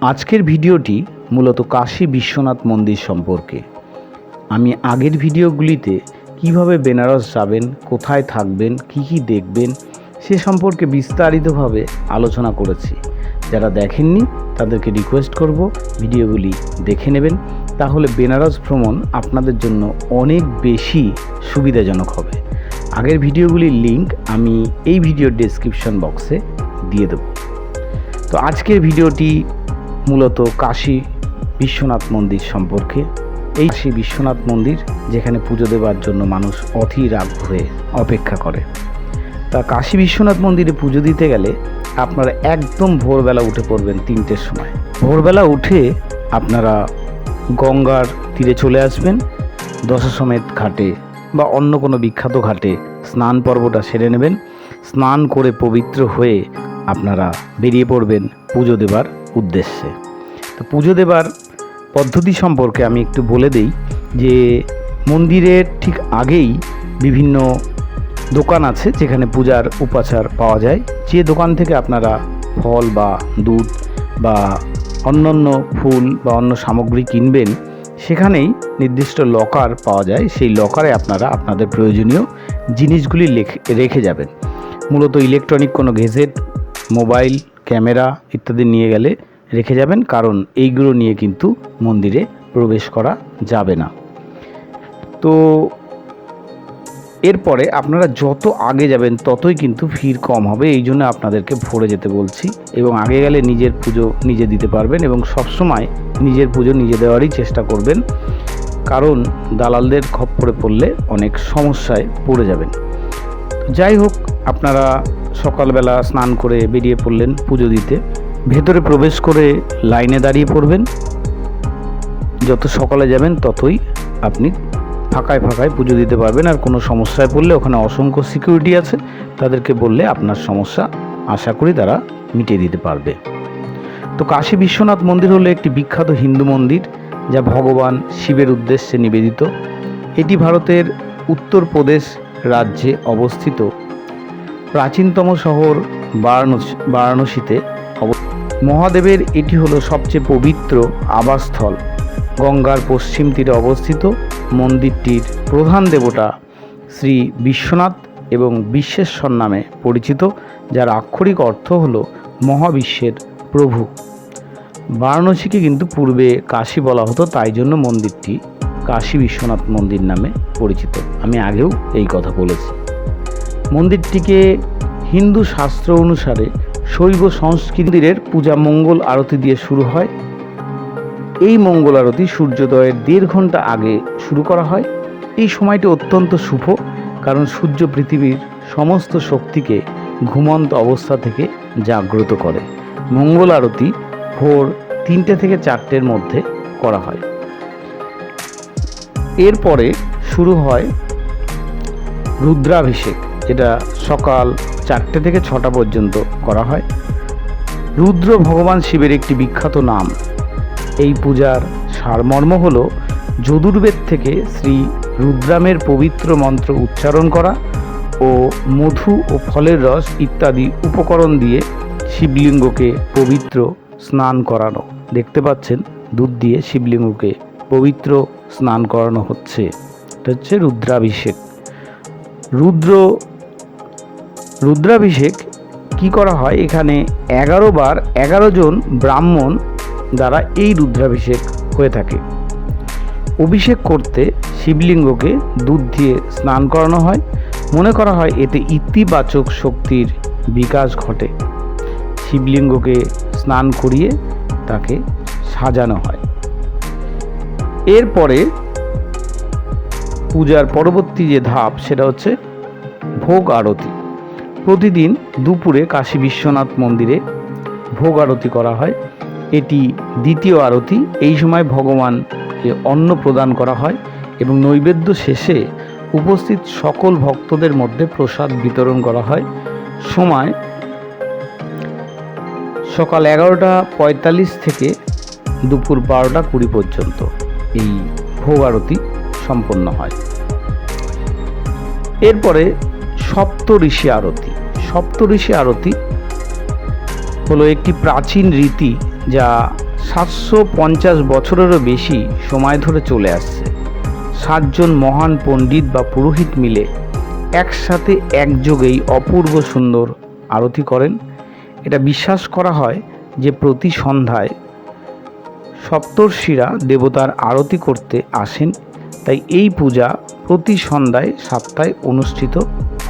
আজকের ভিডিওটি মূলত কাশী বিশ্বনাথ মন্দির সম্পর্কে। আমি আগের ভিডিওগুলিতে কীভাবে বেনারস যাবেন, কোথায় থাকবেন, কি কি দেখবেন, সে সম্পর্কে বিস্তারিতভাবে আলোচনা করেছি। যারা দেখেননি, তাদেরকে রিকোয়েস্ট করব ভিডিওগুলি দেখে নেবেন। তাহলে বেনারস ভ্রমণ আপনাদের জন্য অনেক বেশি সুবিধাজনক হবে। আগের ভিডিওগুলির লিংক আমি এই ভিডিওর ডেসক্রিপশন বক্সে দিয়ে দেবো। তো আজকের ভিডিওটি মূলত কাশী বিশ্বনাথ মন্দির সম্পর্কে। এই সেই বিশ্বনাথ মন্দির যেখানে পুজো দেওয়ার জন্য মানুষ অধীর আগ্রহে অপেক্ষা করে। তা কাশী বিশ্বনাথ মন্দিরে পুজো দিতে গেলে আপনারা একদম ভোরবেলা উঠে পড়বেন তিনটের সময়। ভোরবেলা উঠে আপনারা গঙ্গার তীরে চলে আসবেন দশাসমেত ঘাটে বা অন্য কোনো বিখ্যাত ঘাটে স্নান পর্বটা সেরে নেবেন। স্নান করে পবিত্র হয়ে আপনারা বেরিয়ে পড়বেন পুজো দেবার উদ্দেশ্যে। তো পুজো দেবার পদ্ধতি সম্পর্কে আমি একটু বলে দেই যে, মন্দিরের ঠিক আগেই বিভিন্ন দোকান আছে যেখানে পূজার উপাচার পাওয়া যায়। যে দোকান থেকে আপনারা ফল বা দুধ বা অন্যান্য ফুল বা অন্য সামগ্রী কিনবেন, সেখানেই নির্দিষ্ট লকার পাওয়া যায়। সেই লকারে আপনারা আপনাদের প্রয়োজনীয় জিনিসগুলি রেখে যাবেন। মূলত ইলেকট্রনিক কোনো গেজেট মোবাইল, ক্যামেরা ইত্যাদি নিয়ে গেলে রেখে যাবেন, কারণ এইগুলো নিয়ে কিন্তু মন্দিরে প্রবেশ করা যাবে না। তো এরপরে আপনারা যত আগে যাবেন, ততই কিন্তু ভিড় কম হবে, এই জন্য আপনাদেরকে ভরে যেতে বলছি। এবং আগে গেলে নিজের পুজো নিজে দিতে পারবেন এবং সবসময় নিজের পুজো নিজে দেওয়ারই চেষ্টা করবেন। কারণ দালালদের খপ্পরে পড়লে অনেক সমস্যায় পড়ে যাবেন। যাই হোক, আপনারা সকালবেলা স্নান করে বেরিয়ে পড়লেন পুজো দিতে। ভেতরে প্রবেশ করে লাইনে দাঁড়িয়ে পড়বেন। যত সকালে যাবেন ততই আপনি ফাঁকায় ফাঁকায় পুজো দিতে পারবেন। আর কোনো সমস্যায় পড়লে ওখানে অসংখ্য সিকিউরিটি আছে, তাদেরকে বললে আপনার সমস্যা আশা করি তারা মিটিয়ে দিতে পারবে। তো কাশী বিশ্বনাথ মন্দির হলো একটি বিখ্যাত হিন্দু মন্দির, যা ভগবান শিবের উদ্দেশ্যে নিবেদিত। এটি ভারতের উত্তরপ্রদেশ রাজ্যে অবস্থিত। প্রাচীনতম শহর বারাণসী, বারাণসীতে মহাদেবের এটি হলো সবচেয়ে পবিত্র আবাসস্থল। গঙ্গার পশ্চিম তীরে অবস্থিত মন্দিরটির প্রধান দেবতা শ্রী বিশ্বনাথ এবং বিশ্বেশ্বর নামে পরিচিত, যার আক্ষরিক অর্থ হল মহাবিশ্বের প্রভু। বারাণসীকে কিন্তু পূর্বে কাশী বলা হতো, তাই জন্য মন্দিরটি কাশী বিশ্বনাথ মন্দির নামে পরিচিত। আমি আগেও এই কথা বলেছি। মন্দিরটিকে হিন্দু শাস্ত্র অনুসারে শৈব সংস্কৃতির পূজা মঙ্গল আরতি দিয়ে শুরু হয়। এই মঙ্গল আরতি সূর্যোদয়ের দেড় ঘণ্টা আগে শুরু করা হয়। এই সময়টি অত্যন্ত শুভ, কারণ সূর্য পৃথিবীর সমস্ত শক্তিকে ঘুমন্ত অবস্থা থেকে জাগ্রত করে। মঙ্গল আরতি ভোর তিনটে থেকে চারটের মধ্যে করা হয়। এরপরে শুরু হয় রুদ্রাভিষেক। যেটা সকাল চারটে থেকে ছটা পর্যন্ত করা হয়। রুদ্র ভগবান শিবের একটি বিখ্যাত নাম। এই পূজার সারমর্ম হল যদুর্বেদ থেকে শ্রী রুদ্রামের পবিত্র মন্ত্র উচ্চারণ করা ও মধু ও ফলের রস ইত্যাদি উপকরণ দিয়ে শিবলিঙ্গকে পবিত্র স্নান করানো। দেখতে পাচ্ছেন, দুধ দিয়ে শিবলিঙ্গকে পবিত্র স্নান করানো হচ্ছে। এটা হচ্ছে রুদ্রাভিষেক। রুদ্র রুদ্রাভিষেক কি করা হয়? এখানে এগারো বার এগারো জন ব্রাহ্মণ দ্বারা এই রুদ্রাভিষেক হয়ে থাকে। অভিষেক করতে শিবলিঙ্গকে দুধ দিয়ে স্নান করানো হয়। মনে করা হয় এতে ইতিবাচক শক্তির বিকাশ ঘটে। শিবলিঙ্গকে স্নান করিয়ে তাকে সাজানো হয়। এরপরে পূজার পরবর্তী যে ধাপ, সেটা হচ্ছে ভোগ আরতি। প্রতিদিন দুপুরে কাশী বিশ্বনাথ মন্দিরে ভোগ আরতি করা হয়। এটি দ্বিতীয় আরতি। এই সময় ভগবানকে অন্ন প্রদান করা হয় এবং নৈবেদ্য শেষে উপস্থিত সকল ভক্তদের মধ্যে প্রসাদ বিতরণ করা হয়। সময় সকাল এগারোটা পঁয়তাল্লিশ থেকে দুপুর বারোটা কুড়ি পর্যন্ত এই ভোগ আরতি সম্পন্ন হয়। এরপরে সপ্তঋষি আরতি। সপ্তঋষি আরতি হলো একটি প্রাচীন রীতি যা সাতশো পঞ্চাশ বছরেরও বেশি সময় ধরে চলে আসছে। সাতজন মহান পণ্ডিত বা পুরোহিত মিলে একসাথে একযোগেই অপূর্ব সুন্দর আরতি করেন। এটা বিশ্বাস করা হয় যে প্রতি সন্ধ্যায় সপ্তর্ষিরা দেবতার আরতি করতে আসেন। তাই এই পূজা প্রতি সন্ধ্যায় সাতটায় অনুষ্ঠিত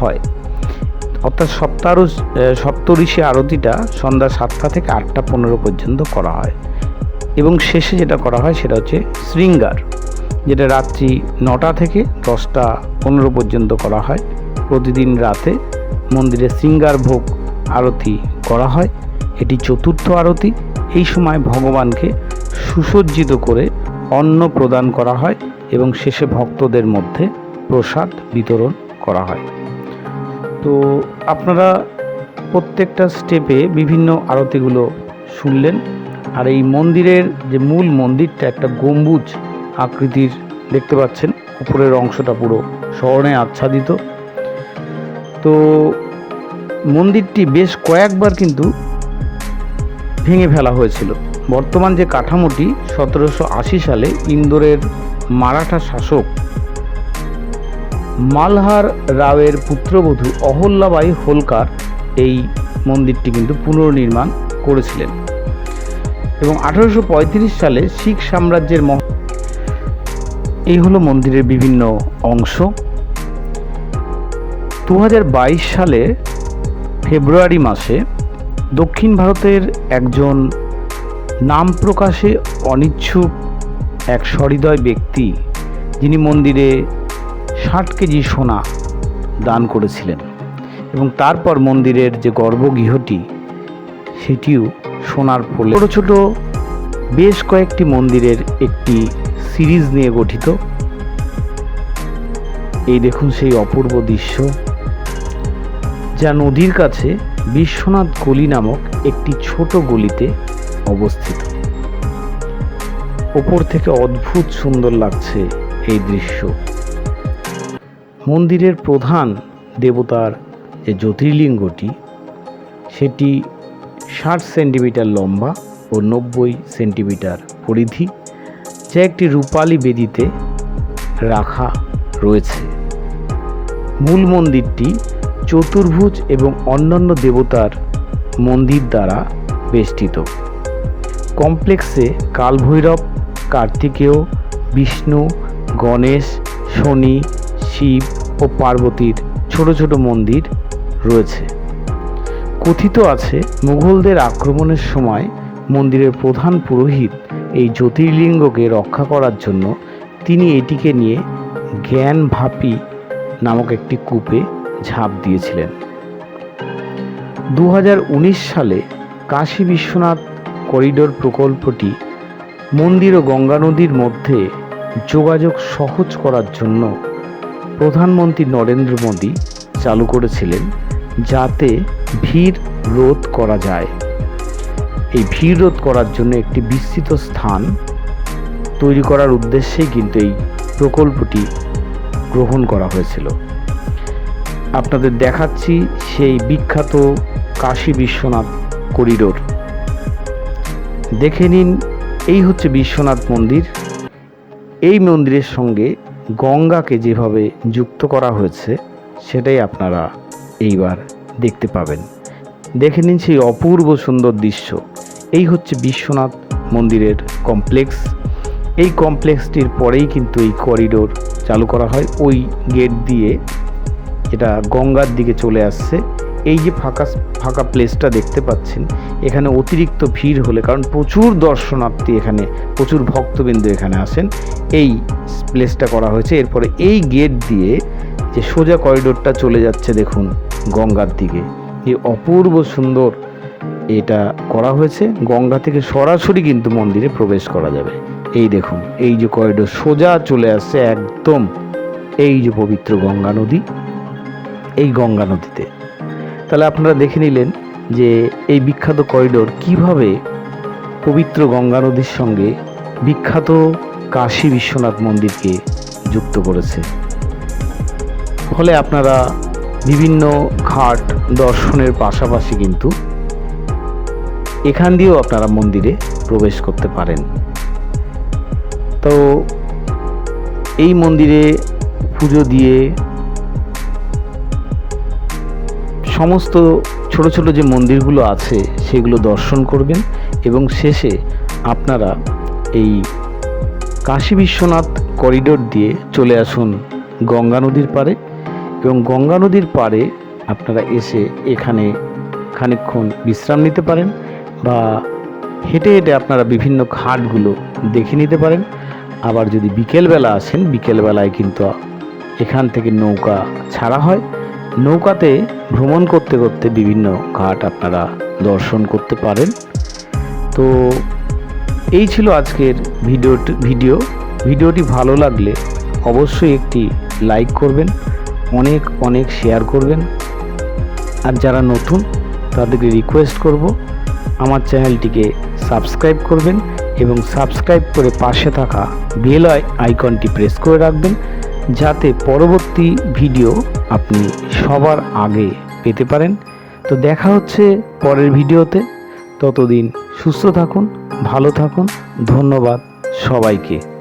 হয়। অর্থাৎ সপ্তাহ সপ্তঋষি আরতিটা সন্ধ্যা সাতটা থেকে আটটা পনেরো পর্যন্ত করা হয়। এবং শেষে যেটা করা হয় সেটা হচ্ছে শৃঙ্গার, যেটা রাত্রি নটা থেকে দশটা পনেরো পর্যন্ত করা হয়। প্রতিদিন রাতে মন্দিরে শৃঙ্গার ভোগ আরতি করা হয়। এটি চতুর্থ আরতি। এই সময় ভগবানকে সুসজ্জিত করে অন্ন প্রদান করা হয় এবং শেষে ভক্তদের মধ্যে প্রসাদ বিতরণ করা হয়। তো আপনারা প্রত্যেকটা স্টেপে বিভিন্ন আরতিগুলো শুনলেন। আর এই মন্দিরের যে মূল মন্দিরটা একটা গম্বুজ আকৃতির দেখতে পাচ্ছেন, উপরের অংশটা পুরো স্বর্ণে আচ্ছাদিত। তো মন্দিরটি বেশ কয়েকবার কিন্তু ভেঙে ফেলা হয়েছিল। বর্তমান যে কাঠামোটি সতেরোশো আশি সালে ইন্দোরের মারাঠা শাসক মালহার রাওয়ের পুত্রবধূ অহল্যাবাই হোলকার এই মন্দিরটি কিন্তু পুনর্নির্মাণ করেছিলেন। এবং আঠারোশো পঁয়ত্রিশ সালে শিখ সাম্রাজ্যের মহ এই হলো মন্দিরের বিভিন্ন অংশ। দু হাজার বাইশ সালে ফেব্রুয়ারি মাসে দক্ষিণ ভারতের একজন নাম প্রকাশে অনিচ্ছুক এক সহৃদয় ব্যক্তি, যিনি মন্দিরে ষাট কেজি সোনা দান করেছিলেন। এবং তারপর মন্দিরের যে গর্ভগৃহটি, সেটিও সোনার ফলে। ছোটো ছোট বেশ কয়েকটি মন্দিরের একটি সিরিজ নিয়ে গঠিত। এই দেখুন সেই অপূর্ব দৃশ্য, যা নদীর কাছে বিশ্বনাথ গলি নামক একটি ছোট গলিতে অবস্থিত। ওপর থেকে অদ্ভুত সুন্দর লাগছে এই দৃশ্য। মন্দিরের প্রধান দেবতার যে জ্যোতির্লিঙ্গটি, সেটি ষাট সেন্টিমিটার লম্বা ও নব্বই সেন্টিমিটার পরিধি, যা একটি রূপালী বেদিতে রাখা রয়েছে। মূল মন্দিরটি চতুর্ভুজ এবং অন্যান্য দেবতার মন্দির দ্বারা বেষ্টিত। কমপ্লেক্সে কালভৈরব, কার্তিকেয়, বিষ্ণু, গণেশ, শনি শিব ও পার্বতীর ছোট ছোট মন্দির রয়েছে। কথিত আছে, মুঘলদের আক্রমণের সময় মন্দিরের প্রধান পুরোহিত এই জ্যোতির্লিঙ্গকে রক্ষা করার জন্য তিনি এটিকে নিয়ে জ্ঞান ভাপি নামক একটি কূপে ঝাঁপ দিয়েছিলেন। দু হাজার উনিশ সালে কাশী বিশ্বনাথ করিডোর প্রকল্পটি মন্দির ও গঙ্গা নদীর মধ্যে যোগাযোগ সহজ করার জন্য প্রধানমন্ত্রী নরেন্দ্র মোদী চালু করেছিলেন যাতে ভিড় রোধ করা যায়। এই ভিড় রোধ করার জন্য একটি বিস্তৃত স্থান তৈরি করার উদ্দেশ্যেই কিন্তু এই প্রকল্পটি গ্রহণ করা হয়েছিল। আপনাদের দেখাচ্ছি সেই বিখ্যাত কাশী বিশ্বনাথ করিডোর। দেখে নিন, এই হচ্ছে বিশ্বনাথ মন্দির। এই মন্দিরের সঙ্গে গঙ্গাকে যেভাবে যুক্ত করা হয়েছে, সেটাই আপনারা এইবার দেখতে পাবেন। দেখে নিন সেই অপূর্ব সুন্দর দৃশ্য। এই হচ্ছে বিশ্বনাথ মন্দিরের কমপ্লেক্স এই কমপ্লেক্সটির পরেই কিন্তু এই করিডোর চালু করা হয়। ওই গেট দিয়ে এটা গঙ্গার দিকে চলে আসছে। এই যে ফাঁকা ফাঁকা প্লেসটা দেখতে পাচ্ছেন, এখানে অতিরিক্ত ভিড় হলে, কারণ প্রচুর দর্শনার্থী এখানে, প্রচুর ভক্তবিন্দু এখানে আসেন, এই প্লেসটা করা হয়েছে। এরপরে এই গেট দিয়ে যে সোজা করিডোরটা চলে যাচ্ছে, দেখুন, গঙ্গার দিকে। এই অপূর্ব সুন্দর এটা করা হয়েছে। গঙ্গা থেকে সরাসরি কিন্তু মন্দিরে প্রবেশ করা যাবে। এই দেখুন, এই যে করিডোর সোজা চলে আসছে একদম, এই যে পবিত্র গঙ্গা নদী, এই গঙ্গা নদীতে। তাহলে আপনারা দেখে নিলেন যে এই বিখ্যাত করিডোর কীভাবে পবিত্র গঙ্গা নদীর সঙ্গে বিখ্যাত কাশী বিশ্বনাথ মন্দিরকে যুক্ত করেছে। ফলে আপনারা বিভিন্ন ঘাট দর্শনের পাশাপাশি কিন্তু এখান দিয়েও আপনারা মন্দিরে প্রবেশ করতে পারেন। তো এই মন্দিরে পুজো দিয়ে সমস্ত ছোট ছোট যে মন্দিরগুলো আছে, সেগুলো দর্শন করবেন এবং শেষে আপনারা এই কাশী বিশ্বনাথ করিডোর দিয়ে চলে আসুন গঙ্গা নদীর পাড়ে এবং গঙ্গা নদীর পাড়ে আপনারা এসে এখানে খানিকক্ষণ বিশ্রাম নিতে পারেন বা হেঁটে হেঁটে আপনারা বিভিন্ন ঘাটগুলো দেখে নিতে পারেন। আবার যদি বিকেলবেলা আসেন, বিকেলবেলায় কিন্তু এখান থেকে নৌকা ছাড়া হয়। নৌকাতে ভ্রমণ করতে করতে বিভিন্ন ঘাট আপনারা দর্শন করতে পারেন। তো এই ছিল আজকের ভিডিও ভিডিও। ভিডিওটি ভালো লাগলে অবশ্যই একটি লাইক করবেন, অনেক অনেক শেয়ার করবেন। আর যারা নতুন, তাদেরকে রিকোয়েস্ট করব, আমার চ্যানেলটিকে সাবস্ক্রাইব করবেন এবং সাবস্ক্রাইব করে পাশে থাকা বেল আইকনটি প্রেস করে রাখবেন। যাতে পরবর্তী ভিডিও আপনি সবার আগে পেতে পারেন। তো দেখা হচ্ছে পরের ভিডিওতে। ততদিন সুস্থ থাকুন, ভালো থাকুন। ধন্যবাদ সবাইকে।